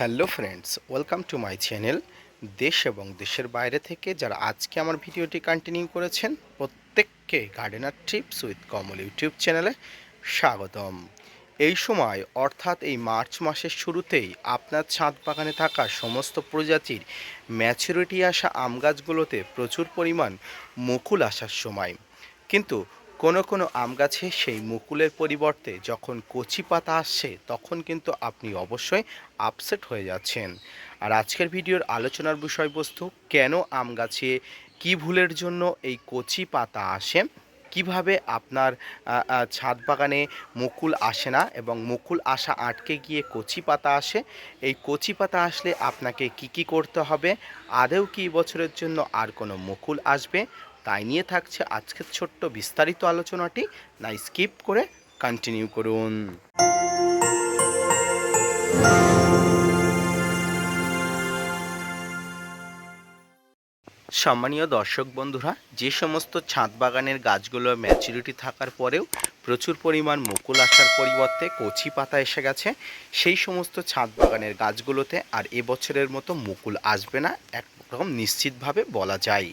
Hello friends welcome to my channel দেশ এবং দেশের বাইরে থেকে যারা আজকে আমার ভিডিওটি কন্টিনিউ করেছেন, প্রত্যেককে gardener trips with Kamal YouTube চ্যানেলে স্বাগতম। এই সময়, অর্থাৎ এই মার্চ মাসের শুরুতেই আপনার ছাদ বাগানে থাকা সমস্ত প্রজাতির ম্যাচুরিটি আসা আম গাছগুলোতে প্রচুর পরিমাণ মুকুল আসার সময়। কিন্তু কোনো কোনো আম গাছে সেই মুকুলের পরিবর্তে যখন কচি পাতা আসছে, তখন কিন্তু আপনি অবশ্যই আপসেট হয়ে যাচ্ছেন। আর আজকের ভিডিওর আলোচনার বিষয়বস্তু, কেন আম গাছে কী ভুলের জন্য এই কচি পাতা আসে? কীভাবে আপনার ছাদ বাগানে মুকুল আসে না এবং মুকুল আসা আটকে গিয়ে কচি পাতা আসে? এই কচি পাতা আসলে আপনাকে কি কি করতে হবে? আদেও কি বছরের জন্য আর কোনো মুকুল আসবে? তাই নিয়ে থাকছে আজকের ছোট্ট বিস্তারিত আলোচনাটি। না, স্কিপ করে কন্টিনিউ করুন। সম্মানীয় দর্শক বন্ধুরা, যে সমস্ত ছাদ বাগানের গাছগুলো ম্যাচুরিটি থাকার পরেও প্রচুর পরিমাণ মুকুল আসার পরিবর্তে কচি পাতা এসে গেছে। সেই সমস্ত ছাদ বাগানের গাছগুলোতে আর এবছরের মতো মুকুল আসবে না একরকম নিশ্চিতভাবে বলা যায়।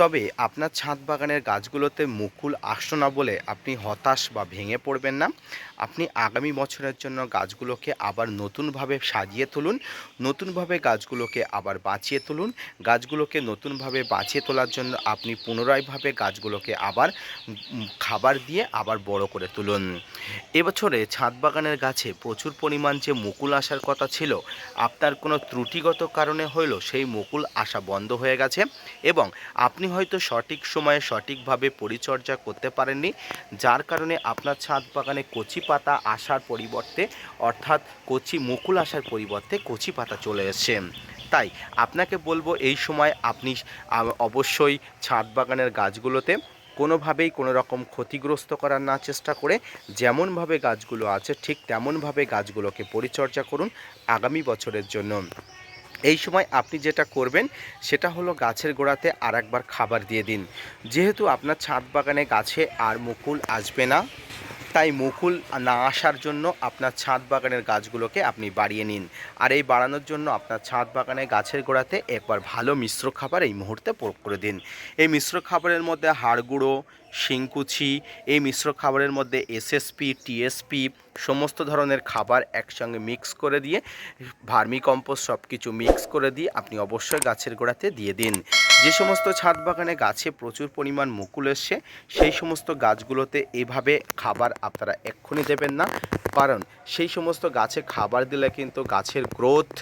তবে আপনার ছাদ বাগানের গাছগুলোতে মুকুল আসলো না বলে আপনি হতাশ বা ভেঙে পড়বেন না। আপনি আগামী বছরের জন্য গাছগুলোকে আবার নতুনভাবে সাজিয়ে তুলুন, নতুনভাবে গাছগুলোকে আবার বাঁচিয়ে তুলুন। গাছগুলোকে নতুনভাবে বাঁচিয়ে তোলার জন্য আপনি পুনরায়ভাবে গাছগুলোকে আবার খাবার দিয়ে আবার বড় করে তুলুন। এবছরে ছাদ বাগানের গাছে প্রচুর পরিমাণ যে মুকুল আসার কথা ছিল, আপনার কোনো ত্রুটিগত কারণে হইল সেই মুকুল আসা বন্ধ হয়ে গেছে এবং আপনি হয়তো সঠিক সময়ে সঠিকভাবে পরিচর্যা করতে পারেননি, যার কারণে আপনার ছাদ বাগানে কচি পাতা আসার পরিবর্তে, অর্থাৎ কচি মুকুল আসার পরিবর্তে কচি পাতা চলে এসছে। তাই আপনাকে বলব এই সময় আপনি অবশ্যই ছাদ বাগানের গাছগুলোতে কোনোভাবেই কোনো রকম ক্ষতিগ্রস্ত করার না চেষ্টা করে, যেমনভাবে গাছগুলো আছে ঠিক তেমনভাবে গাছগুলোকে পরিচর্যা করুন আগামী বছরের জন্য। এই সময় আপনি যেটা করবেন, সেটা হলো গাছের গোড়াতে আর একবার খাবার দিয়ে দিন। যেহেতু আপনার ছাদ বাগানে গাছে আর মুকুল আসবে না তাই মুকুল না আসার জন্য আপনার ছাদ বাগানের গাছগুলোকে আপনি বাড়িয়ে নিন। আর এই বাড়ানোর জন্য আপনার ছাদ বাগানে গাছের গোড়াতে একবার ভালো মিশ্র খাবার এই মুহূর্তে প্রয়োগ করে দিন। এই মিশ্র খাবারের মধ্যে হাড় গুঁড়ো শিংকুচি, এই মিশ্র খাবারের মধ্যে এসএসপি, টিএসপি সমস্ত ধরনের খাবার একসঙ্গে মিক্স করে দিয়ে, ভার্মি কম্পোস্ট সব কিছু মিক্স করে দিয়ে আপনি অবশ্যই গাছের গোড়াতে দিয়ে দিন। যে সমস্ত ছাদ বাগানে গাছে প্রচুর পরিমাণ মুকুল এসছে, সেই সমস্ত গাছগুলোতে এভাবে খাবার আপনারা এক্ষুনি দেবেন না। কারণ সেই সমস্ত গাছে খাবার দিলে কিন্তু গাছের গ্রোথ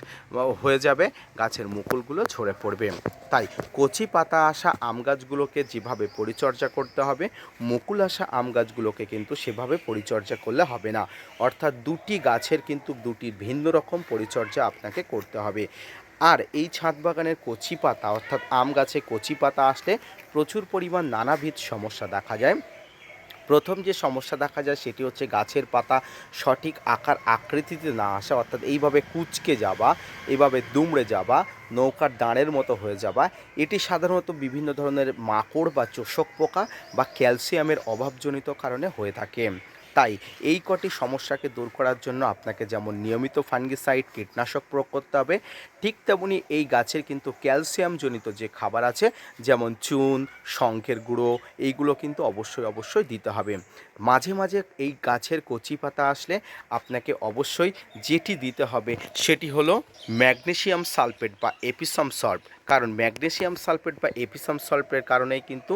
হয়ে যাবে, গাছের মুকুলগুলো ঝরে পড়বে। তাই কচি পাতা আসা আম গাছগুলোকে যেভাবে পরিচর্যা করতে হবে, মুকুল আসা আম গাছগুলোকে কিন্তু সেভাবে পরিচর্যা করলে হবে না। অর্থাৎ দুটি গাছের কিন্তু দুটি ভিন্ন রকম পরিচর্যা আপনাকে করতে হবে। আর এই ছাদ বাগানের কচি পাতা, অর্থাৎ আম গাছে কচি পাতা আসলে প্রচুর পরিমাণ নানাবিধ সমস্যা দেখা যায়। প্রথম যে সমস্যা দেখা যায় সেটি হচ্ছে গাছের পাতা সঠিক আকার আকৃতিতে না আসা, অর্থাৎ এইভাবে কুচকে যাওয়া এইভাবে দুমড়ে যাওয়া, নৌকার দাঁড়ের মতো হয়ে যাওয়া। এটি সাধারণত বিভিন্ন ধরনের মাকড় বা চোষক পোকা বা ক্যালসিয়ামের অভাবজনিত কারণে হয়ে থাকে। তাই এই কটি সমস্যাকে দূর করার জন্য আপনাকে যেমন নিয়মিত ফাঙ্গিসাইড, কীটনাশক প্রয়োগ করতে হবে, ঠিক তেমনি এই গাছের কিন্তু ক্যালসিয়ামজনিত যে খাবার আছে, যেমন চুন, শঙ্খের গুঁড়ো, এইগুলো কিন্তু অবশ্যই অবশ্যই দিতে হবে। মাঝে মাঝে এই গাছের কচি পাতা আসলে আপনাকে অবশ্যই যেটি দিতে হবে সেটি হলো ম্যাগনেসিয়াম সালফেট বা এপিসম সল্ট। কারণ ম্যাগনেসিয়াম সালফেট বা এপিসম সল্ফেটের কারণেই কিন্তু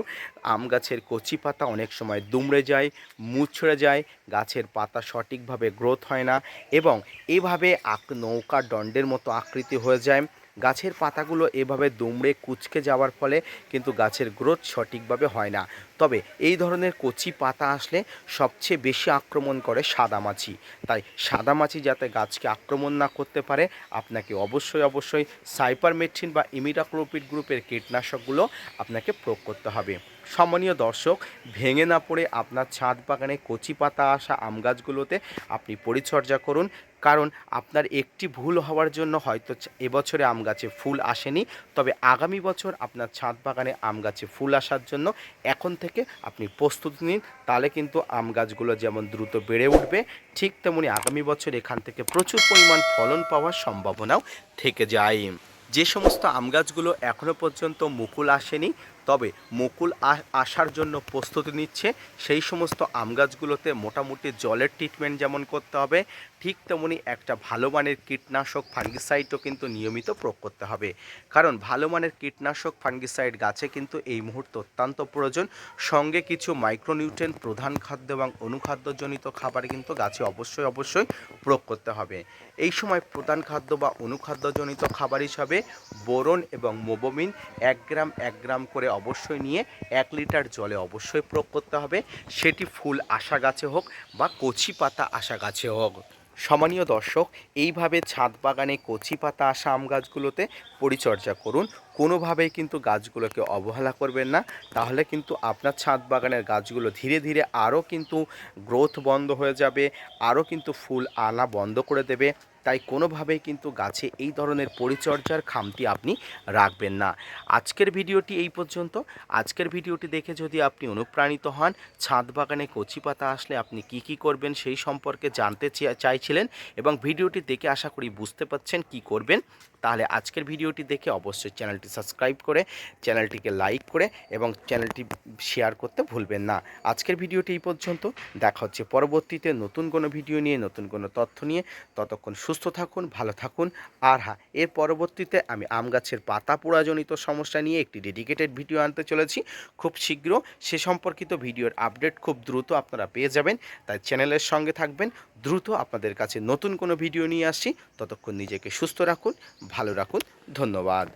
আম গাছের কচি পাতা অনেক সময় দুমড়ে যায় মুছড়ে যায় গাছের পাতা সঠিকভাবে গ্রোথ হয় না এবং এভাবে আক নৌকা দণ্ডের মতো আকৃতি হয়ে যায়। গাছের পাতাগুলো এভাবে দুমড়ে কুচকে যাওয়ার ফলে কিন্তু গাছের গ্রোথ সঠিকভাবে হয় না। তবে এই ধরনের কচি পাতা আসলে সবচেয়ে বেশি আক্রমণ করে সাদামাছি। তাই সাদামাছি যাতে গাছকে আক্রমণ না করতে পারে, আপনাকে অবশ্যই অবশ্যই সাইপারমেথ্রিন বা ইমিডাক্লোপিড গ্রুপের কীটনাশকগুলো আপনাকে প্রয়োগ করতে হবে। সম্মানীয় দর্শক, ভেঙে না পড়ে আপনার ছাদ বাগানে কচি পাতা আসা আম গাছগুলোতে আপনি পরিচর্যা করুন। কারণ আপনার একটি ভুল হওয়ার জন্য হয়তো এবছরে আম গাছে ফুল আসেনি। তবে আগামী বছর আপনার ছাদ বাগানে আম গাছে ফুল আসার জন্য এখন থেকে আপনি প্রস্তুতি নিন। তাহলে কিন্তু আম গাছগুলো যেমন দ্রুত বেড়ে উঠবে, ঠিক তেমনি আগামী বছর এখান থেকে প্রচুর পরিমাণ ফলন পাওয়ার সম্ভাবনাও থেকে যায়। যে সমস্ত আম গাছগুলো এখনও পর্যন্ত মুকুল আসেনি তবে মুকুল আসার জন্য প্রস্তুতি নিচ্ছে। সেই সমস্ত আম গাছগুলোতে মোটামুটি জলের ট্রিটমেন্ট যেমন করতে হবে, ঠিক তেমনি একটা ভালো মানের কীটনাশক ফাঙ্গিসাইডও কিন্তু নিয়মিত প্রয়োগ করতে হবে। কারণ ভালো মানের কীটনাশক ফাঙ্গিসাইড গাছে কিন্তু এই মুহূর্তে অত্যন্ত প্রয়োজন। সঙ্গে কিছু মাইক্রোনিউট্রেন প্রধান খাদ্য এবং অনুখাদ্যজনিত খাবার কিন্তু গাছে অবশ্যই অবশ্যই প্রয়োগ করতে হবে। এই সময় প্রধান খাদ্য বা অনুখাদ্যজনিত খাবার হিসাবে বোরন এবং মোবোমিন এক গ্রাম এক গ্রাম করে অবশ্যই নিয়ে এক লিটার জলে অবশ্যই প্রয়োগ করতে হবে। সেটি ফুল আশা গাছে হোক বা কচি পাতা আশা গাছে হোক। সম্মানীয় দর্শক, এইভাবে ছাদ বাগানে কচি পাতা আসা আম গাছগুলোতে পরিচর্যা করুন। কোনোভাবেই কিন্তু গাছগুলোকে অবহেলা করবেন না। তাহলে কিন্তু আপনার ছাদ বাগানের গাছগুলো ধীরে ধীরে আরও কিন্তু গ্রোথ বন্ধ হয়ে যাবে, আরও কিন্তু ফুল আনা বন্ধ করে দেবে। তাই কোনোভাবেই কিন্তু গাছে এই ধরনের পরিচর্যার খামতি আপনি রাখবেন না। আজকের ভিডিওটি এই পর্যন্ত। আজকের ভিডিওটি দেখে যদি আপনি অনুপ্রাণিত হন, ছাদ বাগানে কচি পাতা আসলে আপনি কি কি করবেন সেই সম্পর্কে জানতে চাইছিলেন এবং ভিডিওটি দেখে আশা করি বুঝতে পারছেন কি করবেন, তাহলে আজকের ভিডিওটি দেখে অবশ্যই চ্যানেলটি সাবস্ক্রাইব করে, চ্যানেলটিকে লাইক করে এবং চ্যানেলটি শেয়ার করতে ভুলবেন না। আজকের ভিডিওটি এই পর্যন্ত। দেখা হচ্ছে পরবর্তীতে নতুন কোনো ভিডিও নিয়ে, নতুন কোনো তথ্য নিয়ে। ততক্ষণ সুস্থ থাকুন, ভালো থাকুন। আর হ্যাঁ এর পরবর্তীতে আমি আম গাছের পাতা পোড়াজনিত সমস্যা নিয়ে একটি ডেডিকেটেড ভিডিও আনতে চলেছি। খুব শীঘ্র সে সম্পর্কিত ভিডিওর আপডেট খুব দ্রুত আপনারা পেয়ে যাবেন। তাই চ্যানেলের সঙ্গে থাকবেন। দ্রুত আপনাদের কাছে নতুন কোনো ভিডিও নিয়ে আসছি। ততক্ষণ নিজেকে সুস্থ রাখুন, ভালো রাখুন। ধন্যবাদ।